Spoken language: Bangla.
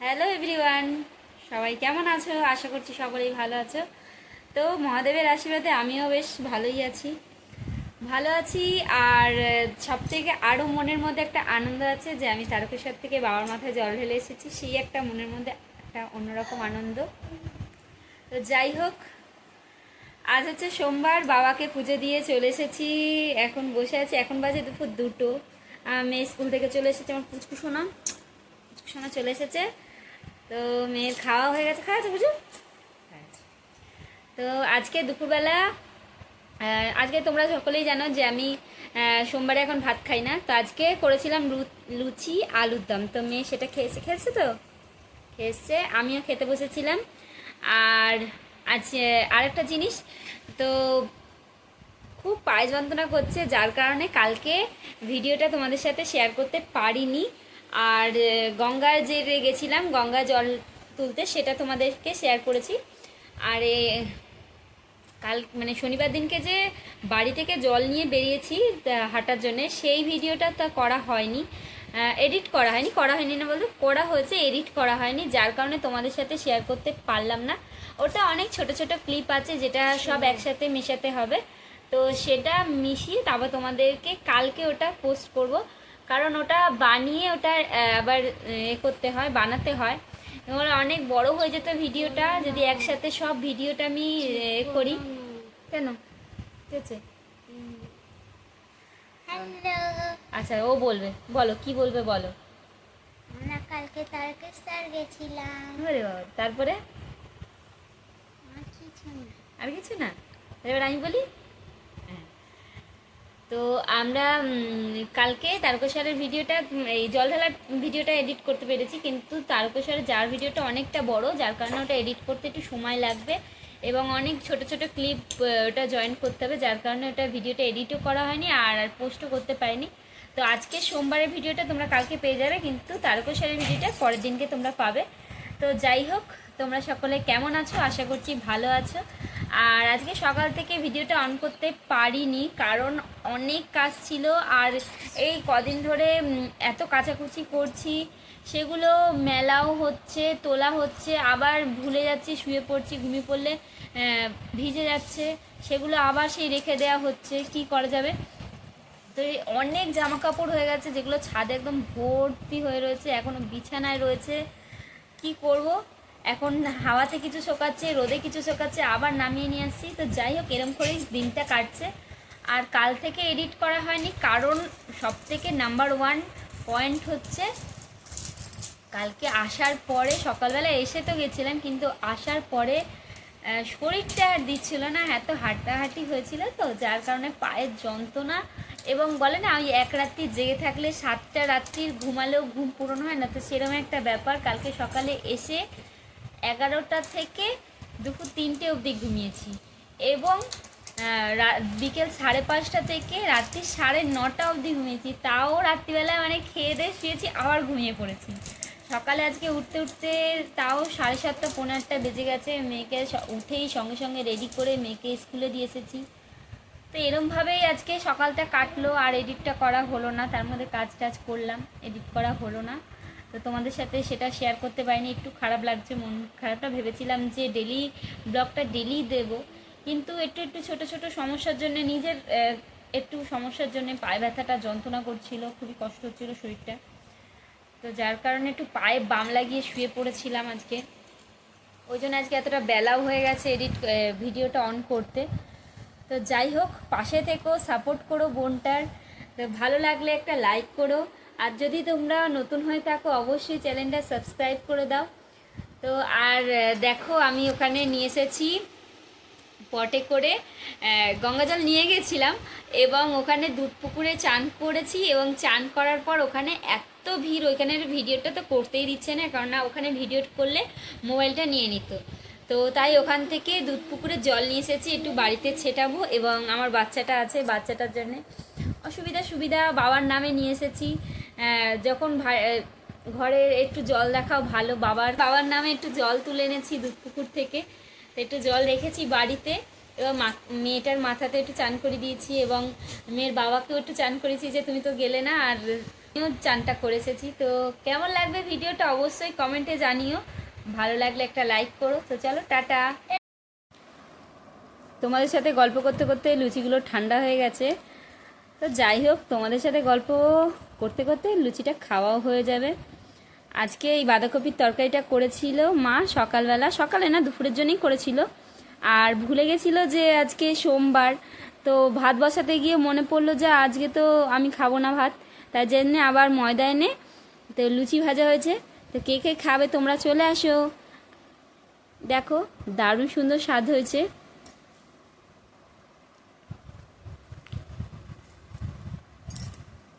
হ্যালো এভরিওয়ান সবাই কেমন আছো? আশা করছি সকলেই ভালো আছো। তো মহাদেবের আশীর্বাদে আমিও বেশ ভালোই আছি। ভালো আছি, আর সব থেকে আরও মনের মধ্যে একটা আনন্দ আছে যে আমি তারকেশ্বর থেকে বাবার মাথায় জল ঢেলে এসেছি। সেই একটা মনের মধ্যে একটা অন্যরকম আনন্দ। তো যাই হোক, আজ হচ্ছে সোমবার, বাবাকে পুজো দিয়ে চলে এসেছি। এখন বসে আছি। এখন বাজে দুপুর দুটো। মেয়ে স্কুল থেকে চলে এসেছে। আমার পুচকু সোনা পুচকু সোনা চলে এসেছে। তো মেয়ের খাওয়া হয়ে গেছে। খাওয়া আছে বুঝো? তো আজকে দুপুরবেলা আজকে তোমরা সকলেই জানো যে আমি সোমবারে এখন ভাত খাই না। তো আজকে করেছিলাম লুচি, আলুর দম। তো মেয়ে সেটা খেয়েছে খেয়েছে তো? খেয়েছে, আমিও খেতে বসেছিলাম। আর আজ, আরেকটা জিনিস, তো খুব পায়ে যন্ত্রণা করছে, যার কারণে কালকে ভিডিওটা তোমাদের সাথে শেয়ার করতে পারিনি। আর গঙ্গার যে গেছিলাম, গঙ্গা জল তুলতে, সেটা তোমাদেরকে শেয়ার করেছি। আর কাল মানে শনিবার দিনকে যে বাড়ি থেকে জল নিয়ে বেরিয়েছি হাঁটার জন্যে, সেই ভিডিওটা তা করা হয়নি। এডিট করা হয়নি করা হয়নি না বলতে, করা হয়েছে এডিট করা হয়নি, যার কারণে তোমাদের সাথে শেয়ার করতে পারলাম না। ওটা অনেক ছোট ছোট ক্লিপ আছে, যেটা সব একসাথে মেশাতে হবে। তো সেটা মিশিয়ে তারপর তোমাদেরকে কালকে ওটা পোস্ট করব। কারণ ওটা বানিয়ে ওটা আবার এ করতে হয় বানাতে হয়। এবার অনেক বড় হয়ে যেত ভিডিওটা যদি একসাথে সব ভিডিওটা আমি করি। কেন? আচ্ছা ও বলবে। বলো কি বলবে বলো? আমরা কালকে তারকেশ্বর গেছিলাম। আরে বাবা তারপরে? আর কিছু না? এবার আমি বলি। তো আমরা কালকে তারকেশ্বরের ভিডিওটা এই জল ঢালার ভিডিওটা এডিট করতে পেরেছি, কিন্তু তারকেশ্বরের যার ভিডিওটা অনেকটা বড়, যার কারণে ওটা এডিট করতে একটু সময় লাগবে এবং অনেক ছোট ছোট ক্লিপ ওটা জয়েন করতে হবে, যার কারণে ওটা ভিডিওটা এডিটও করা হয়নি আর পোস্টও করতে পারিনি। তো আজকে সোমবারের ভিডিওটা তোমরা কালকে পেয়ে যাবে, কিন্তু তারকেশ্বরের ভিডিওটা পরের দিনকে তোমরা পাবে। তো যাই হোক, তোমরা সকলে কেমন আছো? আশা করছি ভালো আছো। আর আজকে সকাল থেকে ভিডিওটা অন করতে পারিনি, কারণ অনেক কাজ ছিল। আর এই কদিন ধরে এত কাচাকুচি করছি, সেগুলো মেলাও হচ্ছে, তোলা হচ্ছে, আবার ভুলে যাচ্ছি, শুয়ে পড়ছি, ঘুমিয়ে পড়লে ভিজে যাচ্ছে, সেগুলো আবার সেই রেখে দেওয়া হচ্ছে, কি করা যাবে? তো অনেক জামা কাপড় হয়ে গেছে, যেগুলো ছাদে একদম ভর্তি হয়ে রয়েছে, এখনও বিছানায় রয়েছে, কি করব? এখন হাওয়াতে কিছু শোকাচ্ছে, রোদে কিছু শোকাচ্ছে, আবার নামিয়ে নিয়ে আসছি। তো যাই হোক, এরম করেই দিনটা কাটছে। আর কাল থেকে এডিট করা হয়নি, কারণ সব থেকে নাম্বার ওয়ান পয়েন্ট হচ্ছে, কালকে আসার পরে, সকালবেলা এসে তো গেছিলাম, কিন্তু আসার পরে শরীরটা আর দিচ্ছিল না, এত হাঁটাহাঁটি হয়েছিল তো, যার কারণে পায়ের যন্ত্রণা এবং বলে না, ওই এক রাত্রি জেগে থাকলে সাতটা রাত্রির ঘুমালেও ঘুম পূরণ হয় না, তো সেরকম একটা ব্যাপার। কালকে সকালে এসে এগারোটা থেকে দুপুর তিনটে অবধি ঘুমিয়েছি। এবং বিকেল সাড়ে পাঁচটা থেকে রাত্রি সাড়ে নটা অবধি ঘুমিয়েছি। তাও রাত্রিবেলায় মানে খেয়ে দিয়ে শুয়েছি, আবার ঘুমিয়ে পড়েছি। সকালে আজকে উঠতে উঠতে তাও সাড়ে সাতটা পনেরো আটটা বেজে গেছে। মেয়েকে উঠেই সঙ্গে সঙ্গে রেডি করে মেয়েকে স্কুলে দিয়ে এসেছি। তো এরমভাবেই আজকে সকালটা কাটলো, আর এডিটটা করা হলো না। তার মধ্যে কাজ টাজ করলাম এডিট করা হলো না। তো তোমাদের সাথে সেটা শেয়ার করতে পারিনি, একটু খারাপ লাগছে, মন খারাপটা ভেবেছিলাম যে ডেলি ব্লগটা ডেলি দেব, কিন্তু একটু একটু ছোট ছোট সমস্যার জন্য, নিজের একটু সমস্যার জন্য পায়ে ব্যথাটা যন্ত্রণা করছিল, খুবই কষ্ট হচ্ছিল শরীরটা। তো যার কারণে একটু পায়ে বাম লাগিয়ে শুয়ে পড়েছিলাম আজকে। ওই জন্য আজকে এতটা বেলাও হয়ে গেছে এডিট ভিডিওটা অন করতে। তো যাই হোক, পাশে থেকো সাপোর্ট করো বোনটার। তো ভালো লাগলে একটা লাইক করো। আর যদি তোমরা নতুন হয়ে থাকো, অবশ্যই চ্যানেলটা সাবস্ক্রাইব করে দাও। তো আর দেখো, আমি ওখানে নিয়ে এসেছি পটে করে। গঙ্গাজল নিয়ে গেছিলাম এবং ওখানে দুধ পুকুরে চান করেছি এবং চান করার পর ওখানে এত ভিড়, ওইখানের ভিডিওটা তো করতেই দিচ্ছে না, কারণ না, ওখানে ভিডিও করলে মোবাইলটা নিয়ে নিত। তো তাই ওখান থেকে দুধ পুকুরে জল নিয়ে এসেছি, একটু বাড়িতে ছেটাবো এবং আমার বাচ্চাটা আছে, বাচ্চাটার জন্যে অসুবিধা সুবিধা বাবার নামে নিয়ে এসেছি। যখন ঘরের একটু জল দেখাও ভালো, বাবার বাবার নামে একটু জল তুলে এনেছি দুধ পুকুর থেকে। তো একটু জল রেখেছি বাড়িতে এবং মেয়েটার মাথাতে একটু চান করে দিয়েছি এবং মেয়ের বাবাকেও একটু চান করেছি যে, তুমি তো গেলে না, আর চানটা করে এসেছি। তো কেমন লাগবে ভিডিওটা অবশ্যই কমেন্টে জানিও। ভালো লাগলে একটা লাইক করো। তো চলো, টাটা। তোমাদের সাথে গল্প করতে করতে লুচিগুলো ঠান্ডা হয়ে গেছে। তো যাই হোক, তোমাদের সাথে গল্প করতে করতে লুচিটা খাওয়াও হয়ে যাবে। আজকে এই বাঁধাকপির তরকারিটা করেছিল মা সকালবেলা, সকালে না, দুপুরের জন্যই করেছিল। আর ভুলে গেছিল যে আজকে সোমবার, তো ভাত বসাতে গিয়ে মনে পড়ল যে আজকে তো আমি খাব না ভাত। তাই জন্যে আবার ময়দা এনে তো লুচি ভাজা হয়েছে। তো কে কে খাবে তোমরা চলে আসো। দেখো, দারুণ সুন্দর স্বাদ হয়েছে।